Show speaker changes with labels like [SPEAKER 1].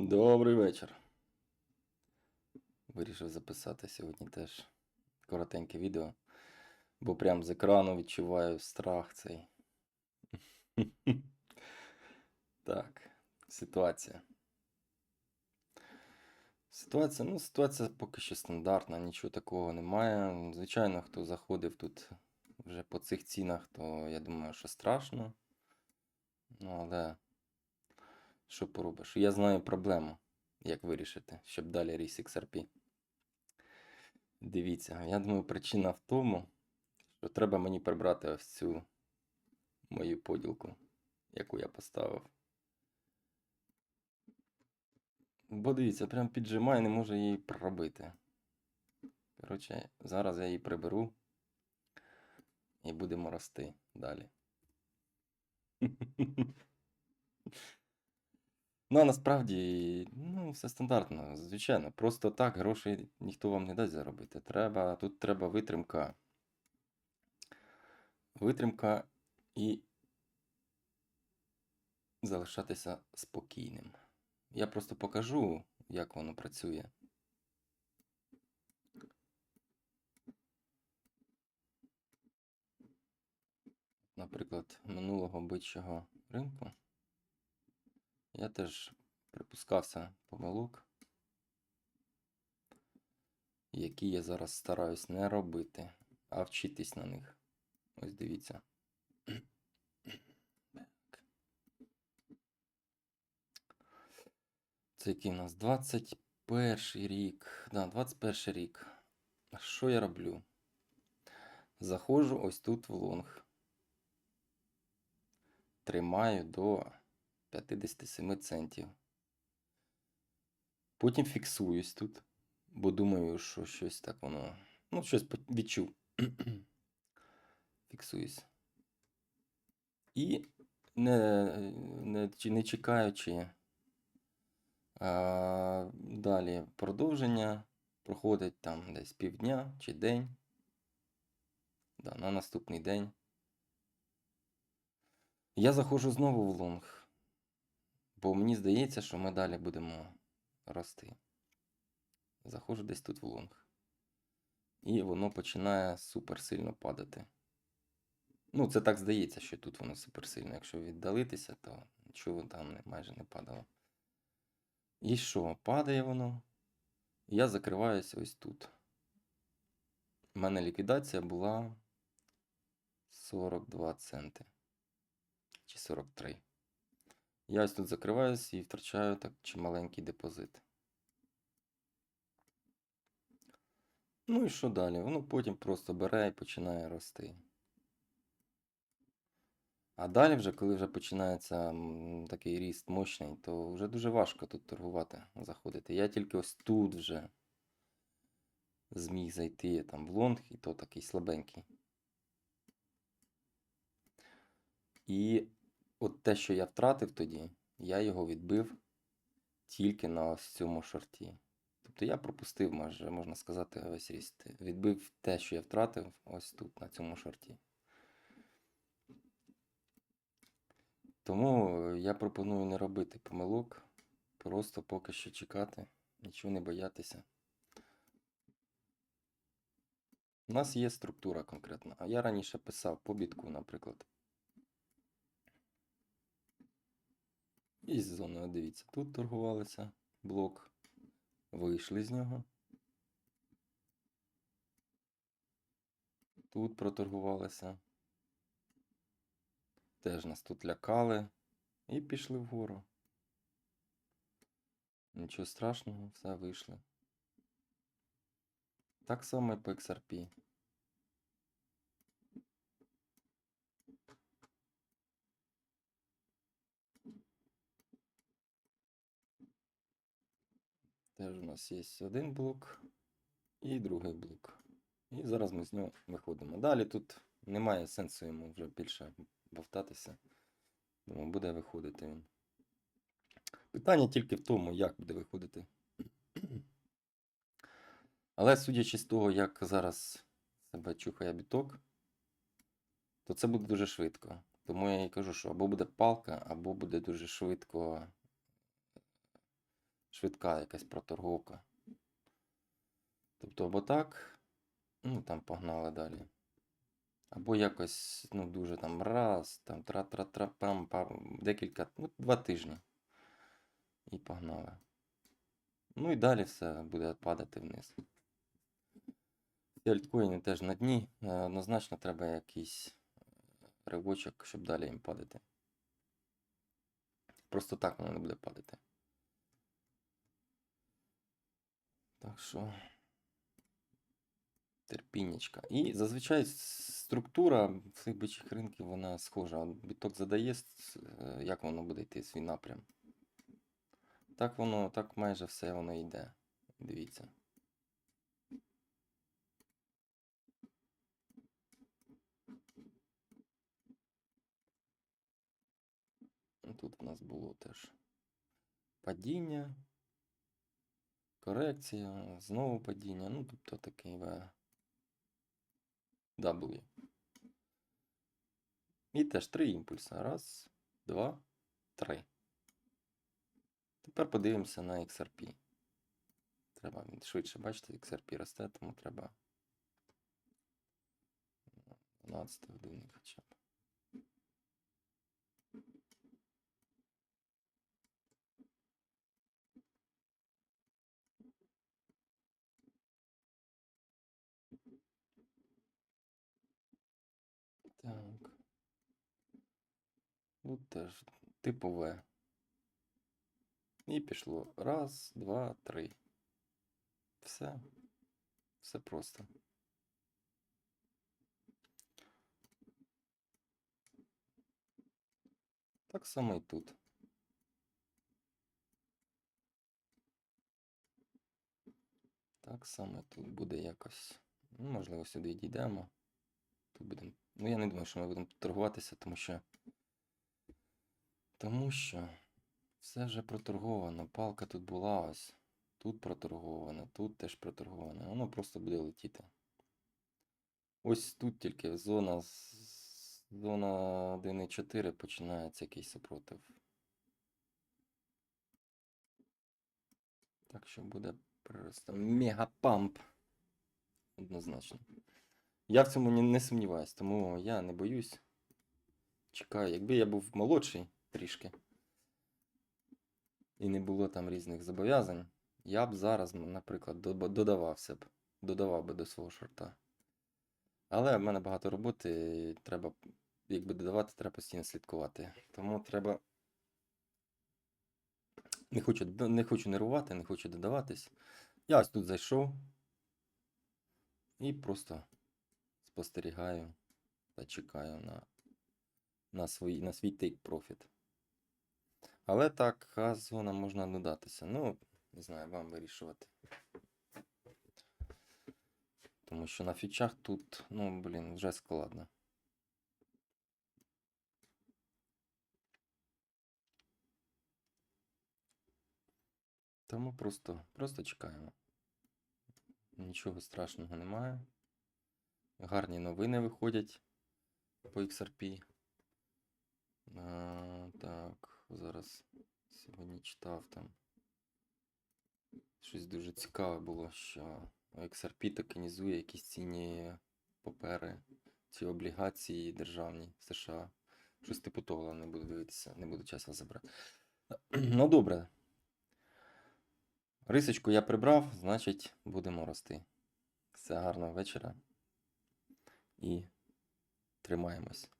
[SPEAKER 1] Добрий вечір. Вирішив записати сьогодні теж коротеньке відео, бо прям з екрану відчуваю страх цей. Так, ситуація. Ситуація, ну, ситуація поки що стандартна, нічого такого немає. Звичайно, хто заходив тут вже по цих цінах, то я думаю, що страшно. Ну, але що поробиш? Я знаю проблему, як вирішити, щоб далі ріс XRP. Дивіться, я думаю, причина в тому, що треба мені прибрати ось цю мою поділку, яку я поставив. Бо дивіться, прям піджимає, не можу її пробити. Коротше, зараз я її приберу і будемо рости далі. Ну, а насправді, ну, все стандартно, звичайно. Просто так грошей ніхто вам не дасть заробити. Треба, тут треба витримка. Витримка і залишатися спокійним. Я просто покажу, як воно працює. Наприклад, минулого бичого ринку. Я теж припускався помилок, які я зараз стараюсь не робити, а вчитись на них. Ось дивіться. Це який у нас 21 рік. Да, 21 рік. Що я роблю? Заходжу ось тут в лонг. Тримаю до 57 центів. Потім фіксуюсь тут, бо думаю, що щось так воно. Ну, щось відчув. Фіксуюсь. І не, не, не чекаючи. А, далі продовження проходить там десь півдня чи день. Да, на наступний день. Я заходжу знову в лонг. Бо мені здається, що ми далі будемо рости. Заходжу десь тут в лонг. І воно починає супер сильно падати. Ну, це так здається, що тут воно супер сильно. Якщо віддалитися, то нічого там майже не падало. І що? Падає воно. Я закриваюся ось тут. У мене ліквідація була 42 центи. Чи 43. Я ось тут закриваюсь і втрачаю так чималенький депозит. Ну і що далі? Воно потім просто бере і починає рости. А далі, вже, коли вже починається такий ріст мощний, то вже дуже важко тут торгувати, заходити. Я тільки ось тут вже зміг зайти там в лонг, і то такий слабенький. І от те, що я втратив тоді, я його відбив тільки на ось цьому шорті. Тобто я пропустив, майже, можна сказати, весь ріст. Відбив те, що я втратив ось тут, на цьому шорті. Тому е, я пропоную не робити помилок, просто поки що чекати, нічого не боятися. У нас є структура конкретна, а я раніше писав по бітку, наприклад. І з зоною, дивіться, тут торгувалися блок, вийшли з нього. Тут проторгувалися. Теж нас тут лякали і пішли вгору. Нічого страшного, все вийшли. Так само і по XRP. Теж у нас є один блок і другий блок. І зараз ми з нього виходимо. Далі тут немає сенсу йому вже більше бовтатися. Тому буде виходити він. Питання тільки в тому, як буде виходити. Але судячи з того, як зараз себе чухає біток, то це буде дуже швидко. Тому я і кажу, що або буде палка, або буде дуже швидко швидка якась проторговка. Тобто, або так, ну там погнали далі. Або якось, ну, дуже там раз, там тра-тра-тра-пам, пам, декілька, ну, два тижні. І погнали. Ну і далі все буде падати вниз. Альткоїни теж на дні. Е, Однозначно треба якийсь ривочок, щоб далі їм падати. Просто так воно не буде падати. Так що. Терпіннячка. І зазвичай структура цих бичих ринків вона схожа. Біток задає, е, як воно буде йти свій напрям. Так воно, так майже все воно йде. Дивіться. Тут в нас було теж падіння, корекція, знову падіння. Ну, тобто такий В. W. І теж три імпульси. Раз, два, три. Тепер подивимося на XRP. Треба швидше, бачите, XRP росте, тому треба 12 години хоча б. Так. Тут теж типове. І пішло. Раз, два, три. Все. Все просто. Так само і тут. Так само тут буде якось. Ну, можливо, сюди дійдемо. Будемо. Ну, я не думаю, що ми будемо торгуватися, тому що. Тому що все вже проторговано. Палка тут була ось. Тут проторговано, тут теж проторговано. Воно просто буде летіти. Ось тут тільки зона зона 1.4 починається якийсь супротив. Так що буде просто мегапамп. Однозначно. Я в цьому не, сумніваюсь, тому я не боюсь. Чекаю, якби я був молодший трішки і не було там різних зобов'язань, я б зараз, наприклад, додавався б, додавав би до свого шорта. Але в мене багато роботи, і треба, якби додавати, треба постійно слідкувати. Тому треба. Не хочу, не хочу нервувати, не хочу додаватись. Я ось тут зайшов і просто спостерігаю та чекаю на, на, свій, на свій take profit. Але така зона можна додатися. Ну, не знаю, вам вирішувати. Тому що на фічах тут, ну, блін, вже складно. Тому просто, просто чекаємо. Нічого страшного немає. Гарні новини виходять по XRP. А, так, зараз сьогодні читав там. Щось дуже цікаве було, що XRP токенізує якісь цінні папери, ці облігації державні США. Щось типу того не буду дивитися, не буду часу забрати. Ну добре. Рисочку я прибрав, значить будемо рости. Все гарного вечора. І тримаємось.